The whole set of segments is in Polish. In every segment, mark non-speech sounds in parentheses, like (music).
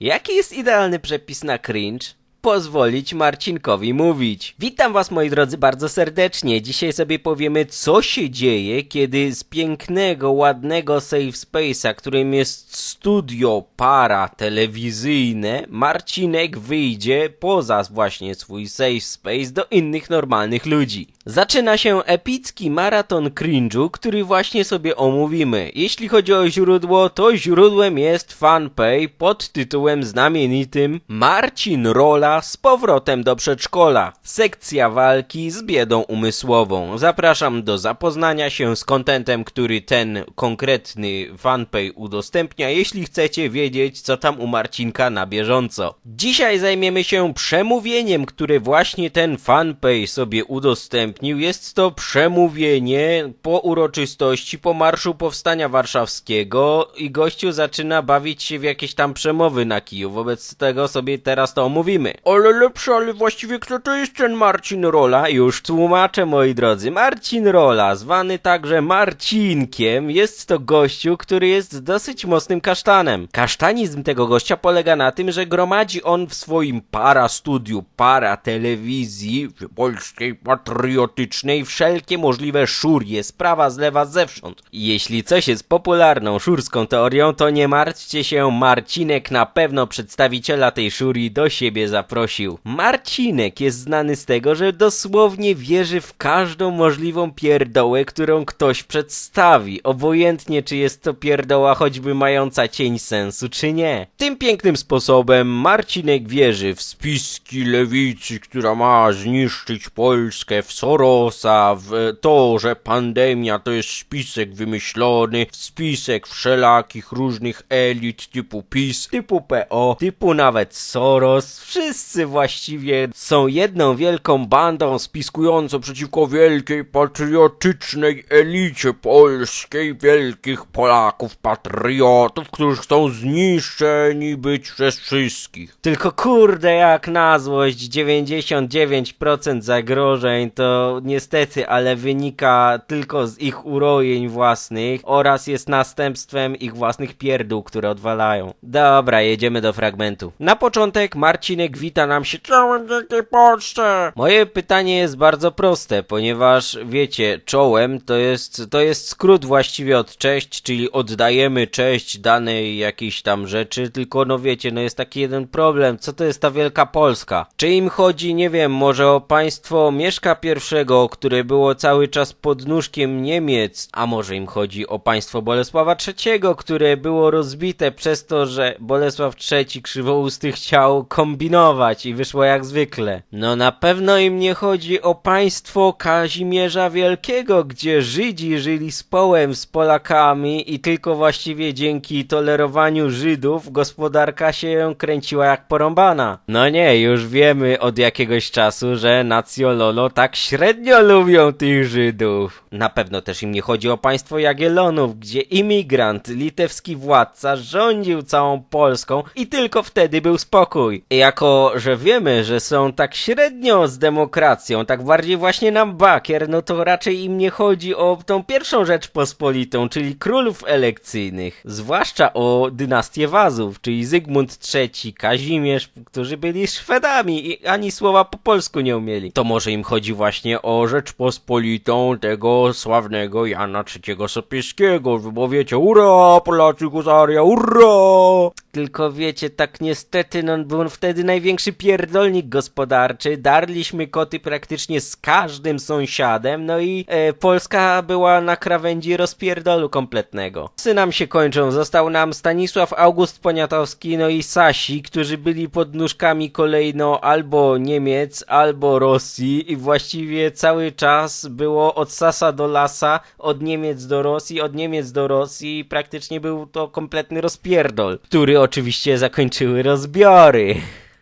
Jaki jest idealny przepis na cringe? Pozwolić Marcinkowi mówić. Witam was moi drodzy bardzo serdecznie. Dzisiaj sobie powiemy co się dzieje, kiedy z pięknego, ładnego safe space'a, którym jest studio para telewizyjne, Marcinek wyjdzie poza właśnie swój safe space do innych normalnych ludzi. Zaczyna się epicki maraton cringe'u, który właśnie sobie omówimy. Jeśli chodzi o źródło, to źródłem jest fanpage pod tytułem znamienitym Marcin Rola z powrotem do przedszkola. Sekcja walki z biedą umysłową. Zapraszam do zapoznania się z kontentem, który ten konkretny fanpage udostępnia, jeśli chcecie wiedzieć, co tam u Marcinka na bieżąco. Dzisiaj zajmiemy się przemówieniem, które właśnie ten fanpage sobie udostępnił. Jest to przemówienie po uroczystości, po Marszu Powstania Warszawskiego i gościu zaczyna bawić się w jakieś tam przemowy na kiju. Wobec tego sobie teraz to omówimy. Ale lepsze, ale właściwie kto to jest ten Marcin Rola? Już tłumaczę, moi drodzy. Marcin Rola, zwany także Marcinkiem, jest to gościu, który jest dosyć mocnym kasztanem. Kasztanizm tego gościa polega na tym, że gromadzi on w swoim para studiu, para telewizji polskiej patriotycznej wszelkie możliwe szurie, sprawa z lewa zewsząd. Jeśli coś jest popularną szurską teorią, to nie martwcie się, Marcinek na pewno przedstawiciela tej szurii do siebie zaprosił. Marcinek jest znany z tego, że dosłownie wierzy w każdą możliwą pierdołę, którą ktoś przedstawi, obojętnie czy jest to pierdoła choćby mająca cień sensu, czy nie. Tym pięknym sposobem Marcinek wierzy w spiski lewicy, która ma zniszczyć Polskę, w Sorosa, w to, że pandemia to jest spisek wymyślony, spisek wszelakich różnych elit typu PiS, typu PO, typu nawet Soros. Wszyscy właściwie są jedną wielką bandą spiskującą przeciwko wielkiej patriotycznej elicie polskiej, wielkich Polaków, patriotów, którzy chcą zniszczeni być przez wszystkich. Tylko kurde, jak na złość 99% zagrożeń to niestety, ale wynika tylko z ich urojeń własnych oraz jest następstwem ich własnych pierdół, które odwalają. Dobra, jedziemy do fragmentu. Na początek Marcinek wita nam się czołem wielkiej Polsce. Moje pytanie jest bardzo proste, ponieważ wiecie, czołem to jest, to jest skrót właściwie od cześć, czyli oddajemy cześć danej jakiejś tam rzeczy, tylko no wiecie, no jest taki jeden problem, co to jest ta Wielka Polska? Czy im chodzi, nie wiem, może o państwo Mieszka pierwszego, które było cały czas pod nóżkiem Niemiec, a może im chodzi o państwo Bolesława III, które było rozbite przez to, że Bolesław III krzywousty chciał kombinować i wyszło jak zwykle. No na pewno im nie chodzi o państwo Kazimierza Wielkiego, gdzie Żydzi żyli z połem z Polakami i tylko właściwie dzięki tolerowaniu Żydów gospodarka się kręciła jak porąbana. No nie, już wiemy od jakiegoś czasu, że nacjololo tak średnio lubią tych Żydów. Na pewno też im nie chodzi o państwo Jagiellonów, gdzie imigrant, litewski władca rządził całą Polską i tylko wtedy był spokój. Jako, że wiemy, że są tak średnio z demokracją, tak bardziej właśnie nam bakier, no to raczej im nie chodzi o tą pierwszą rzecz pospolitą, czyli królów elekcyjnych. Zwłaszcza o dynastię Wazów, czyli Zygmunt III, Kazimierz, którzy byli Szwedami i ani słowa po polsku nie umieli. To może im chodzi właśnie o Rzeczpospolitą tego sławnego Jana III Sobieskiego, bo wiecie, ura, Polacy, Husaria, ura! Tylko wiecie, tak niestety, no był wtedy największy pierdolnik gospodarczy, darliśmy koty praktycznie z każdym sąsiadem, no i e, Polska była na krawędzi rozpierdolu kompletnego. Psy nam się kończą, został nam Stanisław August Poniatowski, no i Sasi, którzy byli pod nóżkami kolejno albo Niemiec, albo Rosji i właściwie cały czas było od Sasa do Lasa, od Niemiec do Rosji, od Niemiec do Rosji i praktycznie był to kompletny rozpierdol, który oczywiście zakończyły rozbiory.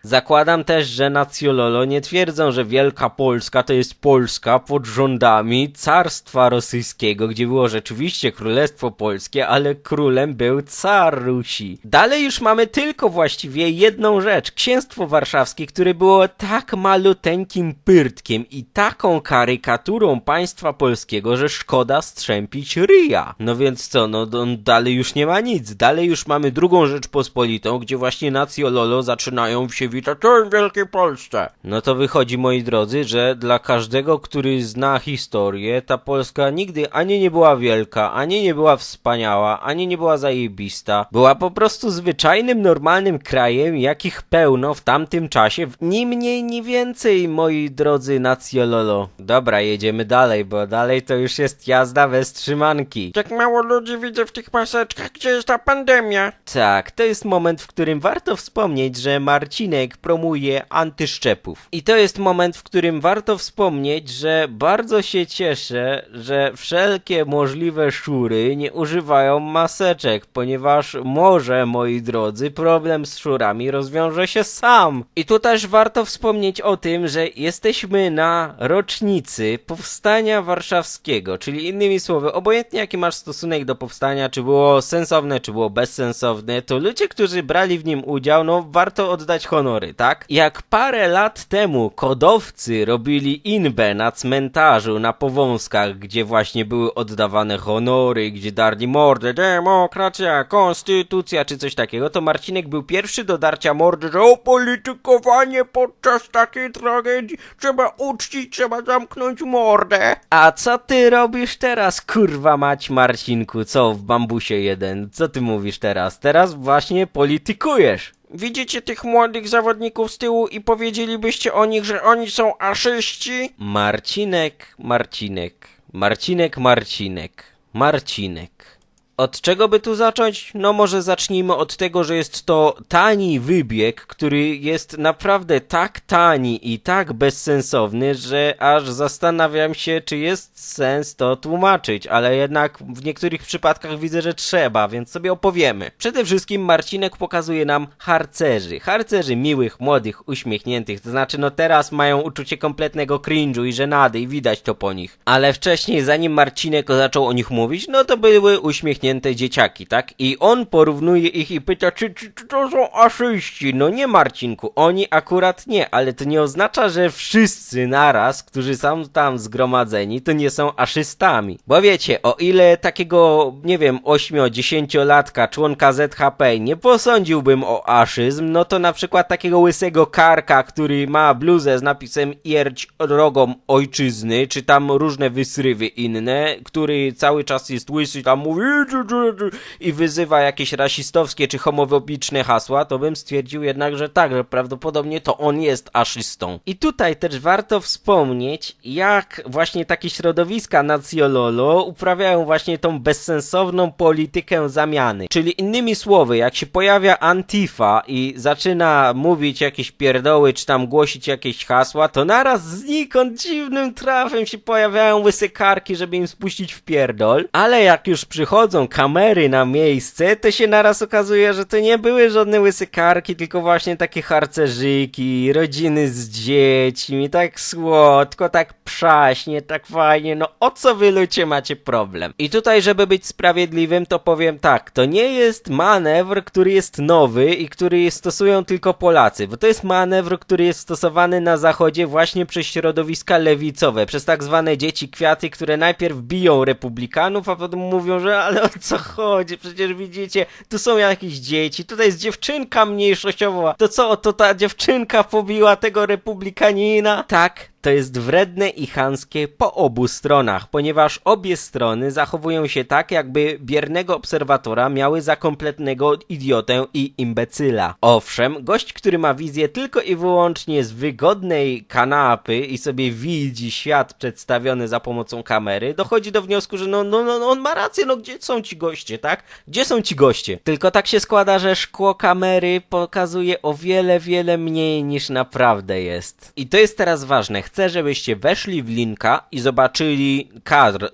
Zakładam też, że nacjololo nie twierdzą, że Wielka Polska to jest Polska pod rządami Carstwa Rosyjskiego, gdzie było rzeczywiście Królestwo Polskie, ale królem był car Rusi. Dalej już mamy tylko właściwie jedną rzecz. Księstwo Warszawskie, które było tak maluteńkim pyrtkiem i taką karykaturą państwa polskiego, że szkoda strzępić ryja. No więc co, no no, dalej już nie ma nic. Dalej już mamy drugą Rzeczpospolitą, gdzie właśnie nacjololo zaczynają się witać "Oj, w Wielkiej Polsce. No to wychodzi, moi drodzy, że dla każdego, który zna historię, ta Polska nigdy ani nie była wielka, ani nie była wspaniała, ani nie była zajebista. Była po prostu zwyczajnym, normalnym krajem, jakich pełno w tamtym czasie, ni mniej, ni więcej, moi drodzy nacjololo. Dobra, jedziemy dalej, bo dalej to już jest jazda bez trzymanki. Jak mało ludzi widzę w tych maseczkach, gdzie jest ta pandemia? Tak, to jest moment, w którym warto wspomnieć, że Marcinek promuje antyszczepów. I to jest moment, w którym warto wspomnieć, że bardzo się cieszę, że wszelkie możliwe szury nie używają maseczek, ponieważ może, moi drodzy, problem z szurami rozwiąże się sam. I tu też warto wspomnieć o tym, że jesteśmy na rocznicy powstania warszawskiego, czyli innymi słowy, obojętnie jaki masz stosunek do powstania, czy było sensowne, czy było bezsensowne, to ludzie, którzy brali w nim udział, no warto oddać tak? Jak parę lat temu kodowcy robili inbę na cmentarzu na Powązkach, gdzie właśnie były oddawane honory, gdzie darli mordę, demokracja, konstytucja, czy coś takiego, to Marcinek był pierwszy do darcia mordy, że o politykowanie podczas takiej tragedii trzeba uczcić, trzeba zamknąć mordę. A co ty robisz teraz, kurwa mać Marcinku, co w bambusie jeden? Co ty mówisz teraz? Teraz właśnie politykujesz. Widzicie tych młodych zawodników z tyłu i powiedzielibyście o nich, że oni są aszyści? Marcinek, Marcinek, Marcinek, Marcinek, Marcinek. Od czego by tu zacząć? No może zacznijmy od tego, że jest to tani wybieg, który jest naprawdę tak tani i tak bezsensowny, że aż zastanawiam się, czy jest sens to tłumaczyć, ale jednak w niektórych przypadkach widzę, że trzeba, więc sobie opowiemy. Przede wszystkim Marcinek pokazuje nam harcerzy. Harcerzy miłych, młodych, uśmiechniętych, to znaczy no teraz mają uczucie kompletnego cringe'u i żenady i widać to po nich. Ale wcześniej, zanim Marcinek zaczął o nich mówić, no to były uśmiechnięte dzieciaki, tak? I on porównuje ich i pyta, czy, czy, czy to są aszyści? No nie Marcinku, oni akurat nie, ale to nie oznacza, że wszyscy naraz, którzy są tam zgromadzeni, to nie są aszystami. Bo wiecie, o ile takiego, nie wiem, 8-10-latka, członka ZHP nie posądziłbym o aszyzm, no to na przykład takiego łysego karka, który ma bluzę z napisem Ierć rogom ojczyzny, czy tam różne wysrywy inne, który cały czas jest łysy, tam mówi i wyzywa jakieś rasistowskie czy homofobiczne hasła, to bym stwierdził jednak, że tak, że prawdopodobnie to on jest aszystą. I tutaj też warto wspomnieć, jak właśnie takie środowiska nacjololo uprawiają właśnie tą bezsensowną politykę zamiany. Czyli innymi słowy, jak się pojawia Antifa i zaczyna mówić jakieś pierdoły, czy tam głosić jakieś hasła, to naraz znikąd dziwnym trafem się pojawiają łyse karki, żeby im spuścić w pierdol. Ale jak już przychodzą kamery na miejsce, to się naraz okazuje, że to nie były żadne łyse karki, tylko właśnie takie harcerzyki, rodziny z dziećmi, tak słodko, tak przaśnie, tak fajnie, no o co wy ludzie macie problem? I tutaj, żeby być sprawiedliwym, to powiem tak, to nie jest manewr, który jest nowy i który stosują tylko Polacy, bo to jest manewr, który jest stosowany na zachodzie właśnie przez środowiska lewicowe, przez tak zwane dzieci kwiaty, które najpierw biją republikanów, a potem mówią, że ale co chodzi? Przecież widzicie, tu są jakieś dzieci, tutaj jest dziewczynka mniejszościowa, to co, to ta dziewczynka pobiła tego republikanina? Tak, to jest wredne i chamskie po obu stronach, ponieważ obie strony zachowują się tak, jakby biernego obserwatora miały za kompletnego idiotę i imbecyla. Owszem, gość, który ma wizję tylko i wyłącznie z wygodnej kanapy i sobie widzi świat przedstawiony za pomocą kamery, dochodzi do wniosku, że no, no, no on ma rację, no gdzie są ci goście, tak? Gdzie są ci goście? Tylko tak się składa, że szkło kamery pokazuje o wiele, wiele mniej niż naprawdę jest. I to jest teraz ważne. Chcę, żebyście weszli w linka i zobaczyli kadr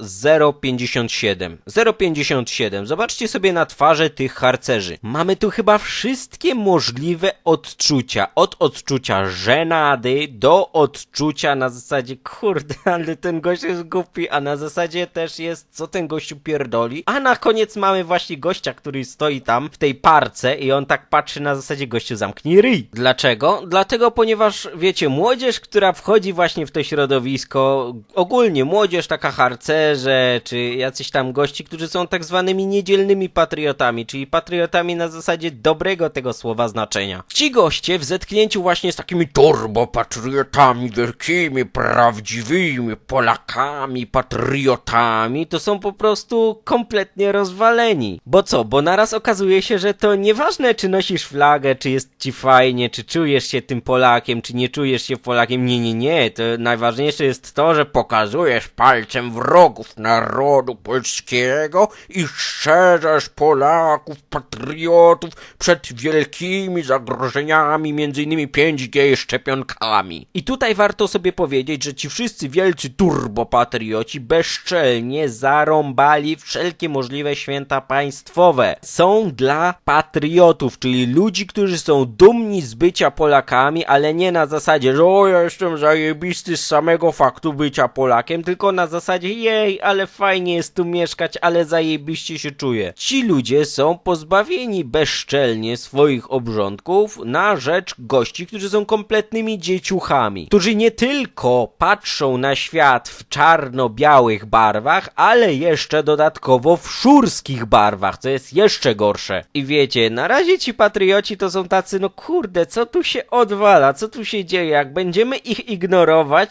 057. 057. Zobaczcie sobie na twarze tych harcerzy. Mamy tu chyba wszystkie możliwe odczucia. Od odczucia żenady do odczucia na zasadzie, kurde, (laughs) ale ten gość jest głupi, a na zasadzie też jest, co ten gościu pierdoli. A na koniec mamy właśnie gościa, który stoi tam w tej parce i on tak patrzy na zasadzie gościu zamknij ryj. Dlaczego? Dlatego, ponieważ wiecie, młodzież, która wchodzi właśnie w to środowisko, ogólnie młodzież taka harcerze, czy jacyś tam gości, którzy są tak zwanymi niedzielnymi patriotami, czyli patriotami na zasadzie dobrego tego słowa znaczenia. Ci goście w zetknięciu właśnie z takimi turbopatriotami wielkimi, prawdziwymi Polakami, patriotami, to są po prostu kompletnie rozwaleni. Bo co? Bo naraz okazuje się, że to nieważne, czy nosisz flagę, czy jest ci fajnie, czy czujesz się tym Polakiem, czy nie czujesz się Polakiem. Nie, nie, nie. To najważniejsze jest to, że pokazujesz palcem wrogów narodu polskiego i strzeżesz Polaków, patriotów przed wielkimi zagrożeniami, innymi 5G szczepionkami. I tutaj warto sobie powiedzieć, że ci wszyscy wielcy turbopatrioci bezczelnie zarąbali wszelkie możliwe święta państwowe. Są dla patriotów, czyli ludzi, którzy są dumni z bycia Polakami, ale nie na zasadzie, że o, ja jestem zajebisty z samego faktu bycia Polakiem, tylko na zasadzie, jej, ale fajnie jest tu mieszkać, ale zajebiście się czuję. Ci ludzie są pozbawieni bezczelnie swoich obrządków na rzecz gości, którzy są kompletnymi dzieciuchami, którzy nie tylko patrzą na świat w czarno-białych barwach, ale jeszcze dodatkowo w szurskich barwach, co jest jeszcze gorsze. I wiecie, na razie ci patrioci to są tacy, no kurde, co tu się odwala, co tu się dzieje, jak będziemy ich ignorować,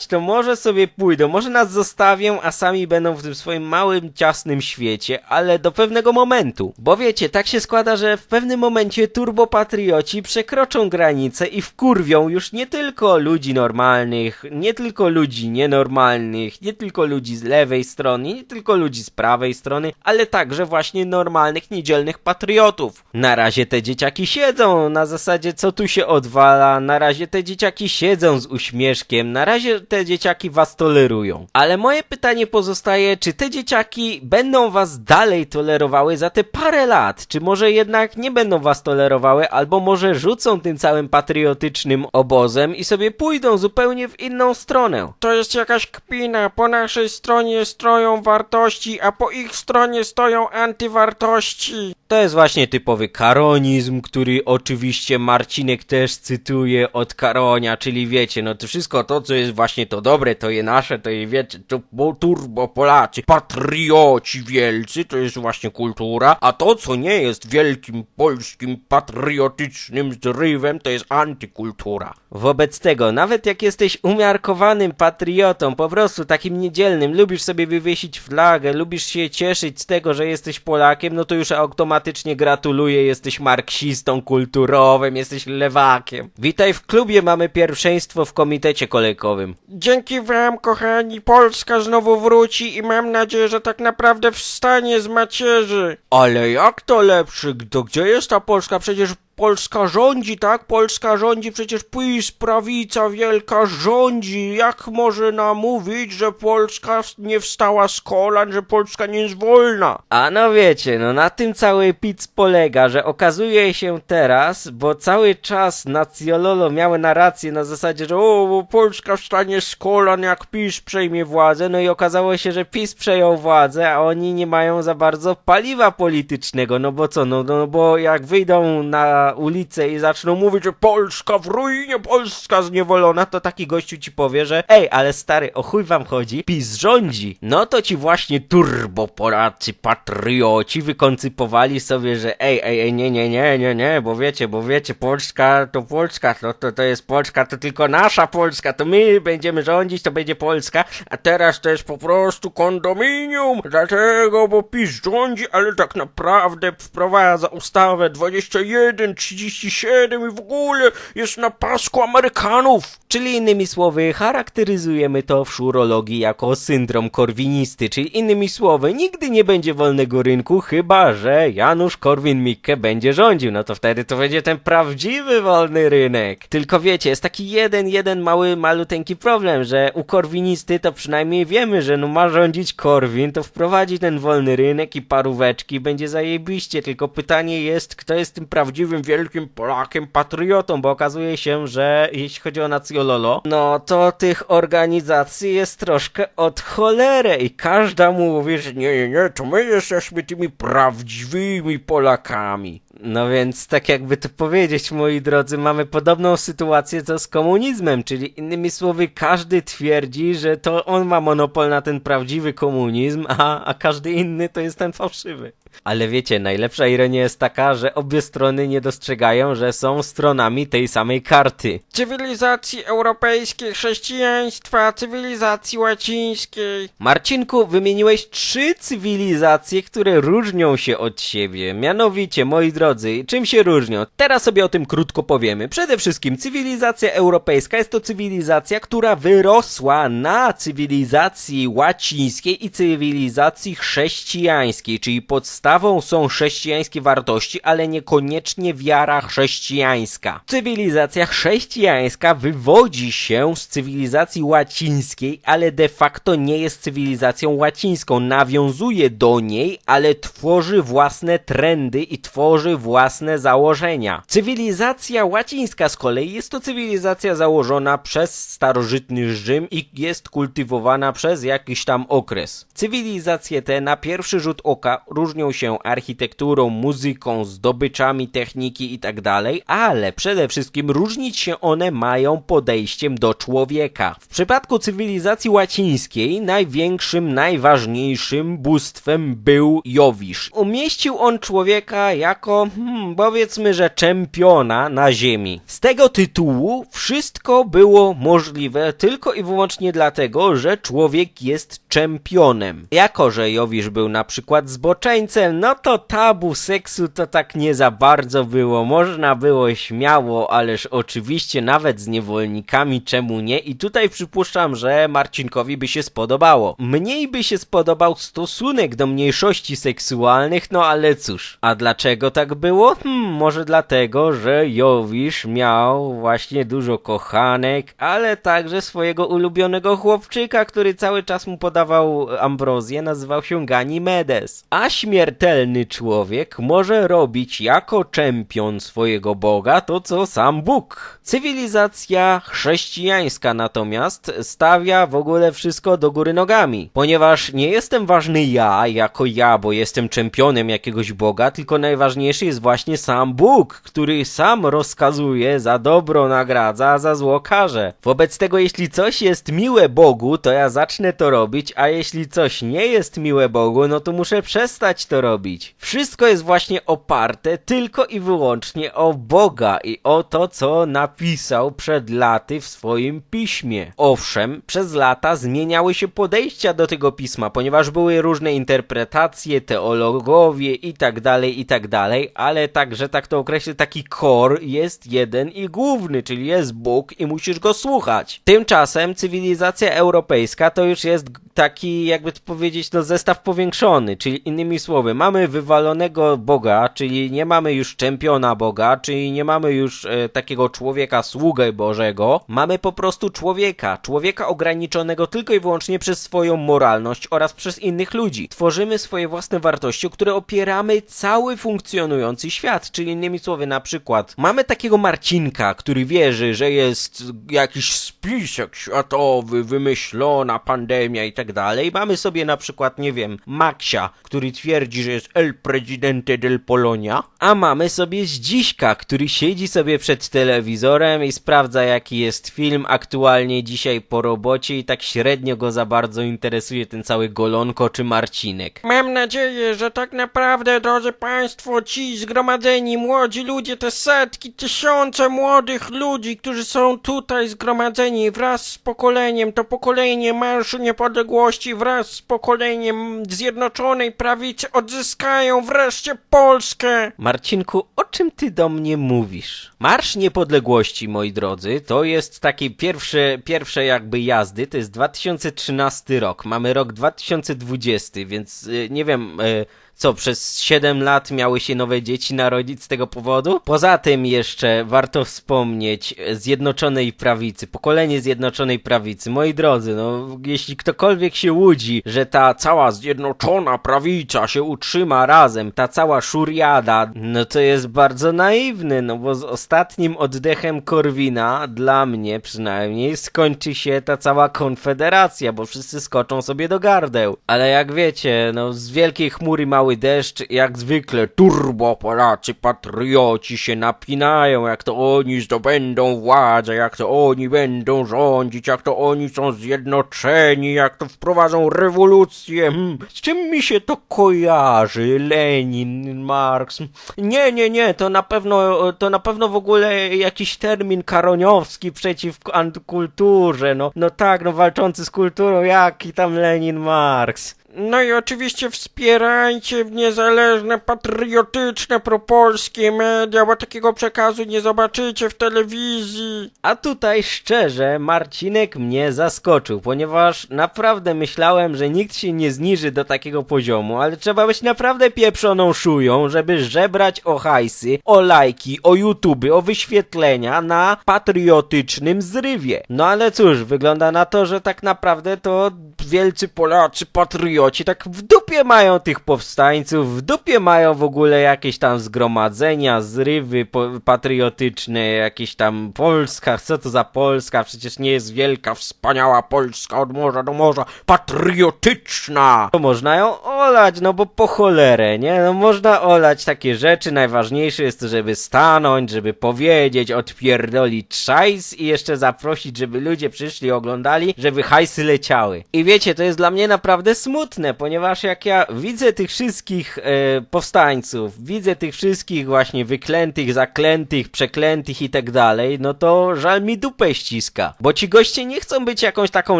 to może sobie pójdą, może nas zostawią, a sami będą w tym swoim małym, ciasnym świecie, ale do pewnego momentu. Bo wiecie, tak się składa, że w pewnym momencie turbopatrioci przekroczą granicę i wkurwią już nie tylko ludzi normalnych, nie tylko ludzi nienormalnych, nie tylko ludzi z lewej strony, nie tylko ludzi z prawej strony, ale także właśnie normalnych, niedzielnych patriotów. Na razie te dzieciaki siedzą na zasadzie co tu się odwala, na razie te dzieciaki siedzą z uśmieszkiem, na razie te dzieciaki was tolerują. Ale moje pytanie pozostaje, czy te dzieciaki będą was dalej tolerowały za te parę lat, czy może jednak nie będą was tolerowały, albo może rzucą tym całym patriotycznym obozem i sobie pójdą zupełnie w inną stronę. To jest jakaś kpina. Po naszej stronie stoją wartości, a po ich stronie stoją antywartości. To jest właśnie typowy karonizm, który oczywiście Marcinek też cytuje od Karonia, czyli wiecie, no to wszystko to, co jest właśnie to dobre, to je nasze, to je wiecie, to bo- turbo Polacy, patrioci wielcy, to jest właśnie kultura, a to, co nie jest wielkim polskim patriotycznym zrywem, to jest antykultura. Wobec tego, nawet jak jesteś umiarkowanym patriotą, po prostu takim niedzielnym, lubisz sobie wywiesić flagę, lubisz się cieszyć z tego, że jesteś Polakiem, no to już automatycznie gratuluję, jesteś marksistą kulturowym, jesteś lewakiem. Witaj w klubie, mamy pierwszeństwo w komitecie kolejkowym. Dzięki wam, kochani, Polska znowu wróci i mam nadzieję, że tak naprawdę wstanie z macierzy. Ale jak to lepszy? To gdzie jest ta Polska? Przecież Polska rządzi, tak? Polska rządzi, przecież PiS, prawica wielka rządzi. Jak może nam mówić, że Polska nie wstała z kolan, że Polska nie jest wolna? A no wiecie, no na tym cały pic polega, że okazuje się teraz, bo cały czas nacjololo miały narrację na zasadzie, że o, bo Polska wstanie z kolan, jak PiS przejmie władzę, no i okazało się, że PiS przejął władzę, a oni nie mają za bardzo paliwa politycznego, no bo co, no, no bo jak wyjdą na ulicę i zaczną mówić, że Polska w ruinie, Polska zniewolona, to taki gościu ci powie, że ej, ale stary, o chuj wam chodzi, PiS rządzi. No to ci właśnie turbo Polacy, patrioci wykoncypowali sobie, że ej, ej, ej, nie, nie, nie, nie, nie, bo wiecie, bo wiecie, Polska to Polska, to, to, to jest Polska, to tylko nasza Polska, to my będziemy rządzić, to będzie Polska, a teraz to jest po prostu kondominium, dlatego, bo PiS rządzi, ale tak naprawdę wprowadza ustawę 21 37 i w ogóle jest na pasku Amerykanów. Czyli innymi słowy, charakteryzujemy to w szurologii jako syndrom korwinisty, czyli innymi słowy, nigdy nie będzie wolnego rynku, chyba że Janusz Korwin-Mikke będzie rządził, no to wtedy to będzie ten prawdziwy wolny rynek. Tylko wiecie, jest taki jeden, jeden mały, maluteńki problem, że u korwinisty to przynajmniej wiemy, że no ma rządzić Korwin, to wprowadzi ten wolny rynek i paróweczki, będzie zajebiście, tylko pytanie jest, kto jest tym prawdziwym, wielkim Polakiem, patriotą, bo okazuje się, że jeśli chodzi o nacjololo, no to tych organizacji jest troszkę od cholery i każda mówi, że nie, nie, nie, to my jesteśmy tymi prawdziwymi Polakami. No więc tak jakby to powiedzieć, moi drodzy, mamy podobną sytuację co z komunizmem, czyli innymi słowy każdy twierdzi, że to on ma monopol na ten prawdziwy komunizm, a, a każdy inny to jest ten fałszywy. Ale wiecie, najlepsza ironia jest taka, że obie strony nie dostrzegają, że są stronami tej samej karty. Cywilizacji europejskiej, chrześcijaństwa, cywilizacji łacińskiej. Marcinku, wymieniłeś trzy cywilizacje, które różnią się od siebie. Mianowicie, moi drodzy, czym się różnią? Teraz sobie o tym krótko powiemy. Przede wszystkim, cywilizacja europejska jest to cywilizacja, która wyrosła na cywilizacji łacińskiej i cywilizacji chrześcijańskiej, czyli podstawą są chrześcijańskie wartości, ale niekoniecznie wiara chrześcijańska. Cywilizacja chrześcijańska wywodzi się z cywilizacji łacińskiej, ale de facto nie jest cywilizacją łacińską. Nawiązuje do niej, ale tworzy własne trendy i tworzy własne założenia. Cywilizacja łacińska z kolei jest to cywilizacja założona przez starożytny Rzym i jest kultywowana przez jakiś tam okres. Cywilizacje te na pierwszy rzut oka różnią się architekturą, muzyką, zdobyczami techniki itd., ale przede wszystkim różnić się one mają podejściem do człowieka. W przypadku cywilizacji łacińskiej największym, najważniejszym bóstwem był Jowisz. Umieścił on człowieka jako, hmm, powiedzmy, że czempiona na ziemi. Z tego tytułu wszystko było możliwe tylko i wyłącznie dlatego, że człowiek jest czempionem. Jako, że Jowisz był na przykład zboczeńcem, no to tabu seksu to tak nie za bardzo było. Można było śmiało, ależ oczywiście nawet z niewolnikami, czemu nie? I tutaj przypuszczam, że Marcinkowi by się spodobało. Mniej by się spodobał stosunek do mniejszości seksualnych, no ale cóż. A dlaczego tak było? Hmm, może dlatego, że Jowisz miał właśnie dużo kochanek, ale także swojego ulubionego chłopczyka, który cały czas mu podawał ambrozję, nazywał się Ganimedes. A śmiertelny człowiek może robić jako czempion swojego Boga to, co sam Bóg. Cywilizacja chrześcijańska natomiast stawia w ogóle wszystko do góry nogami, ponieważ nie jestem ważny ja, jako ja, bo jestem czempionem jakiegoś Boga, tylko najważniejszy jest właśnie sam Bóg, który sam rozkazuje, za dobro nagradza, a za zło karze. Wobec tego, jeśli coś jest miłe Bogu, to ja zacznę to robić, a jeśli coś nie jest miłe Bogu, no to muszę przestać to robić. Wszystko jest właśnie oparte tylko i wyłącznie o Boga i o to, co napisał przed laty w swoim piśmie. Owszem, przez lata zmieniały się podejścia do tego pisma, ponieważ były różne interpretacje, teologowie i tak dalej, i tak dalej, ale także, tak to określę, taki core jest jeden i główny, czyli jest Bóg i musisz go słuchać. Tymczasem cywilizacja europejska to już jest taki, jakby to powiedzieć, no zestaw powiększony, czyli innymi słowy, mamy wywalonego Boga, czyli nie mamy już czempiona Boga, czyli nie mamy już e, takiego człowieka, sługę Bożego, mamy po prostu człowieka, człowieka ograniczonego tylko i wyłącznie przez swoją moralność oraz przez innych ludzi. Tworzymy swoje własne wartości, o które opieramy cały funkcjonujący świat, czyli innymi słowy, na przykład mamy takiego Marcinka, który wierzy, że jest jakiś spisek światowy, wymyślona pandemia i tak dalej. Mamy sobie na przykład, nie wiem, Maxia, który twierdzi, że jest el presidente del Polonia, a mamy sobie Zdziśka, który siedzi sobie przed telewizorem i sprawdza jaki jest film aktualnie dzisiaj po robocie i tak średnio go za bardzo interesuje ten cały Golonko czy Marcinek. Mam nadzieję, że tak naprawdę, drodzy Państwo, ci zgromadzeni młodzi ludzie, te setki, tysiące młodych ludzi, którzy są tutaj zgromadzeni wraz z pokoleniem, to pokolenie Marszu Niepodległości wraz z pokoleniem Zjednoczonej Prawicy odzyskają wreszcie Polskę. Marcinku, o czym ty do mnie mówisz? Marsz Niepodległości, moi drodzy, to jest takie pierwsze, pierwsze jakby jazdy, to jest 2013 rok, mamy rok 2020, więc y, nie wiem... Y, co, przez 7 lat miały się nowe dzieci narodzić z tego powodu? Poza tym jeszcze warto wspomnieć Zjednoczonej Prawicy, pokolenie Zjednoczonej Prawicy. Moi drodzy, no jeśli ktokolwiek się łudzi, że ta cała Zjednoczona Prawica się utrzyma razem, ta cała szuriada, no to jest bardzo naiwny, no bo z ostatnim oddechem Korwina, dla mnie przynajmniej, skończy się ta cała konfederacja, bo wszyscy skoczą sobie do gardeł. Ale jak wiecie, no z wielkiej chmury mały deszcz, jak zwykle turbo Polacy patrioci się napinają, jak to oni zdobędą władzę, jak to oni będą rządzić, jak to oni są zjednoczeni, jak to wprowadzą rewolucję. Hmm, z czym mi się to kojarzy? Lenin, Marks. Nie, nie, nie, to na pewno, to na pewno w ogóle jakiś termin karoniowski przeciw antykulturze. No, no tak, no walczący z kulturą, jaki tam Lenin, Marks. No i oczywiście wspierajcie niezależne, patriotyczne, propolskie media, bo takiego przekazu nie zobaczycie w telewizji. A tutaj szczerze, Marcinek mnie zaskoczył, ponieważ naprawdę myślałem, że nikt się nie zniży do takiego poziomu, ale trzeba być naprawdę pieprzoną szują, żeby żebrać o hajsy, o lajki, o YouTube, o wyświetlenia na patriotycznym zrywie. No ale cóż, wygląda na to, że tak naprawdę to wielcy Polacy, patrioci, tak w dupie mają tych powstańców, w dupie mają w ogóle jakieś tam zgromadzenia, zrywy patriotyczne, jakieś tam Polska, co to za Polska, przecież nie jest wielka, wspaniała Polska od morza do morza, patriotyczna! To można ją olać, no bo po cholerę, nie? No można olać takie rzeczy, najważniejsze jest to, żeby stanąć, żeby powiedzieć, odpierdolić szajs i jeszcze zaprosić, żeby ludzie przyszli, oglądali, żeby hajsy leciały. I wiecie, to jest dla mnie naprawdę smutne, ponieważ jak ja widzę tych wszystkich e, powstańców, widzę tych wszystkich właśnie wyklętych, zaklętych, przeklętych i tak dalej, no to żal mi dupę ściska. Bo ci goście nie chcą być jakąś taką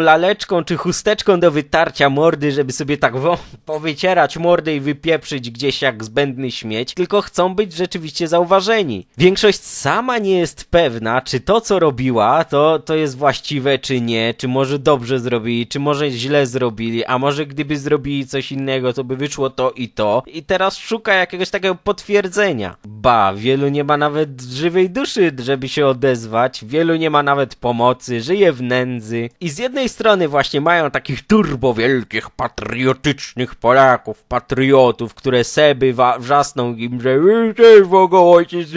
laleczką czy chusteczką do wytarcia mordy, żeby sobie tak wo- (laughs) powycierać mordę i wypieprzyć gdzieś jak zbędny śmieć, tylko chcą być rzeczywiście zauważeni. Większość sama nie jest pewna, czy to co robiła, to, to jest właściwe czy nie, czy może dobrze zrobili, czy może źle zrobili, a może gdyby zrobili coś innego, to by wyszło to i to. I teraz szuka jakiegoś takiego potwierdzenia. Ba, wielu nie ma nawet żywej duszy, żeby się odezwać, wielu nie ma nawet pomocy, żyje w nędzy. I z jednej strony właśnie mają takich turbo wielkich, patriotycznych Polaków, patriotów, które seby wrzasną im, że "Wy też mogą ojciec.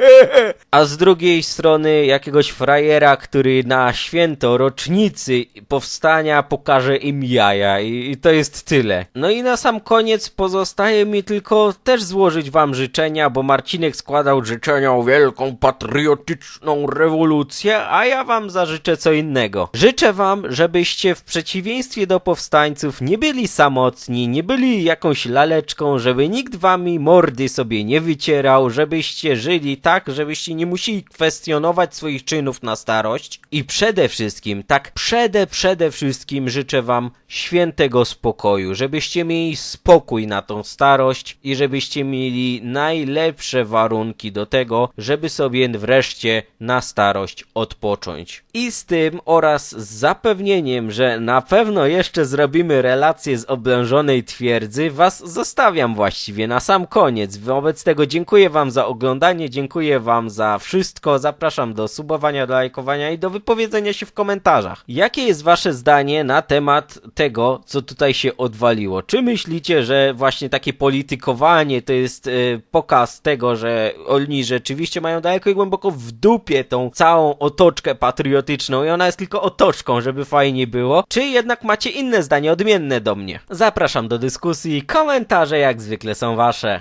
(laughs) A z drugiej strony jakiegoś frajera, który na święto rocznicy powstania pokaże im jaja i, i to jest tyle. No i na sam koniec pozostaje mi tylko też złożyć wam życzenia, bo Marcinek składał życzenia o wielką patriotyczną rewolucję, a ja wam zażyczę co innego. Życzę wam, żebyście w przeciwieństwie do powstańców nie byli samotni, nie byli jakąś laleczką, żeby nikt wami mordy sobie nie wycierał, żebyście żyli tak, żebyście nie musieli kwestionować swoich czynów na starość i przede wszystkim, tak przede, przede wszystkim życzę wam świętego spokoju, żebyście mieli spokój na tą starość i żebyście mieli najlepsze warunki do tego, żeby sobie wreszcie na starość odpocząć. I z tym oraz z zapewnieniem, że na pewno jeszcze zrobimy relację z oblężonej twierdzy, was zostawiam właściwie na sam koniec. Wobec tego dziękuję wam za oglądanie, dziękuję wam za wszystko, zapraszam do subowania, do lajkowania i do wypowiedzenia się w komentarzach. Jakie jest wasze zdanie na temat tego, co tutaj się odwaliło? Czy myślicie, że właśnie takie politykowanie to jest e, pokaz tego, że oni rzeczywiście mają daleko i głęboko w dupie tą całą otoczkę patriotyczną i ona jest tylko otoczką, żeby fajnie było? Czy jednak macie inne zdanie odmienne do mnie? Zapraszam do dyskusji, komentarze jak zwykle są wasze.